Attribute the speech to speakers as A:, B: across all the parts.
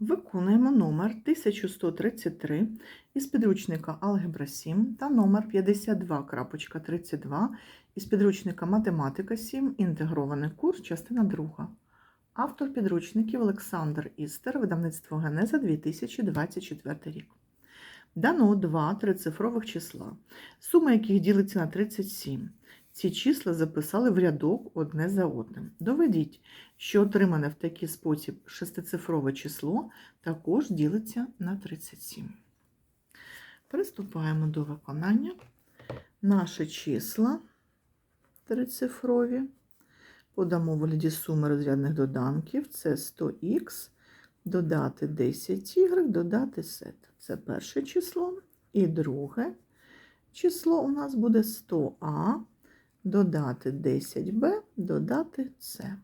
A: Виконуємо номер 1133 із підручника Алгебра 7 та номер 52.32 із підручника Математика 7. Інтегрований курс, частина 2. Автор підручників Олександр Істер, видавництво Генеза 2024 рік. Дано два трицифрових числа, сума яких ділиться на 37. Ці числа записали в рядок одне за одним. Доведіть, що отримане в такий спосіб шестицифрове число також ділиться на 37. Приступаємо до виконання. Наші числа трицифрові. Подамо в вигляді суми розрядних доданків. Це 100х, додати 10y, додати z. Це перше число. І друге число у нас буде 100а, додати 10b, додати c.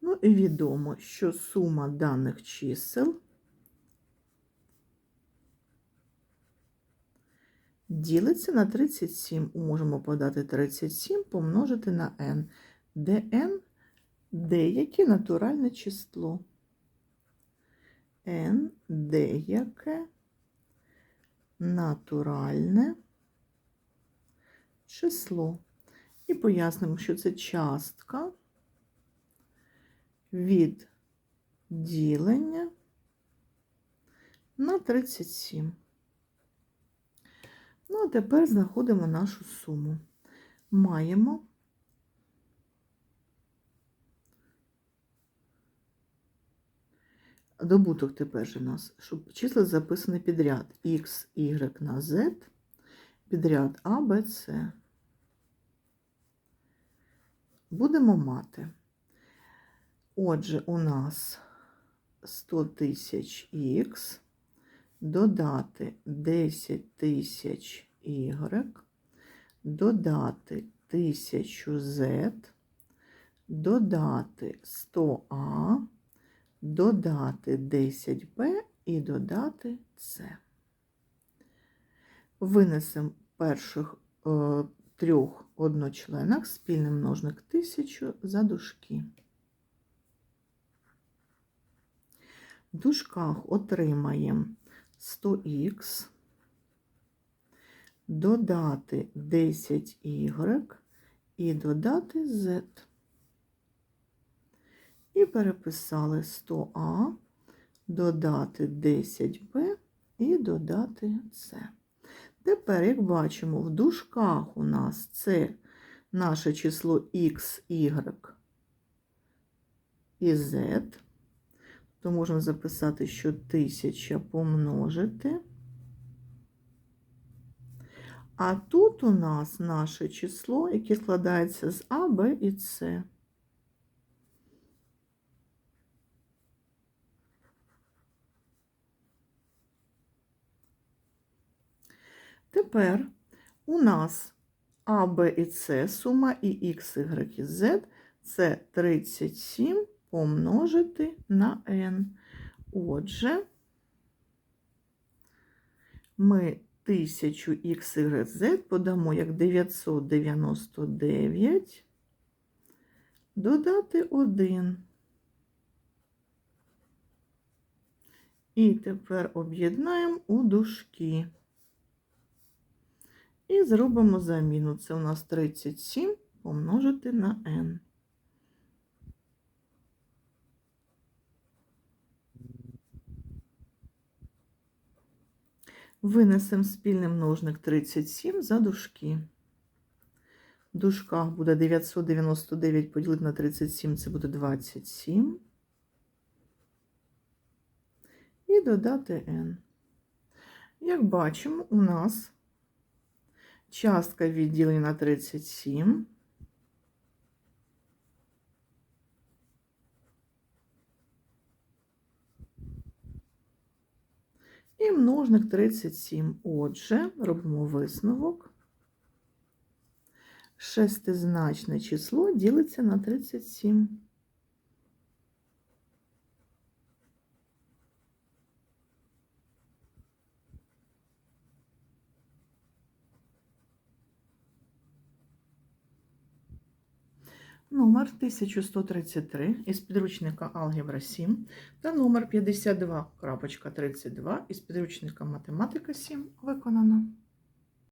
A: Ну і відомо, що сума даних чисел ділиться на 37. Можемо подати 37 помножити на n, де n деяке натуральне число. n деяке натуральне число. І пояснимо, що це частка від ділення на 37. Ну, а тепер знаходимо нашу суму. Маємо добуток тепер у нас, щоб числа записані підряд X, Y на Z, підряд А, Б, С. Будемо мати. Отже, у нас 100 тисяч Х, додати 10 тисяч Y, додати 1000 Z, додати 100А, додати 10b і додати С. Винесемо перших е, трьох одночленах спільний множник 1000 за дужки. В дужках отримаємо 100х, додати 10y і додати z. І переписали 100а, додати 10b і додати c. Тепер, як бачимо, в дужках у нас це наше число x, y і z, то можемо записати, що 1000 помножити. А тут у нас наше число, яке складається з А, Б і С. Тепер у нас А, Б і С сума і Х, Y і Z це 37 помножити на n. Отже, ми 1000 Х, Y, Z подамо як 999, додати 1. І тепер об'єднаємо у дужки. І зробимо заміну. Це у нас 37 помножити на n. Винесемо спільний множник 37 за дужки. В дужках буде 999 поділити на 37, це буде 27. І додати n. Як бачимо, у нас частка відділення 37. І множник 37. Отже, робимо висновок. Шестизначне число ділиться на 37. Номер 1133 із підручника Алгебра 7 та номер 52.32 із підручника Математика 7 виконано.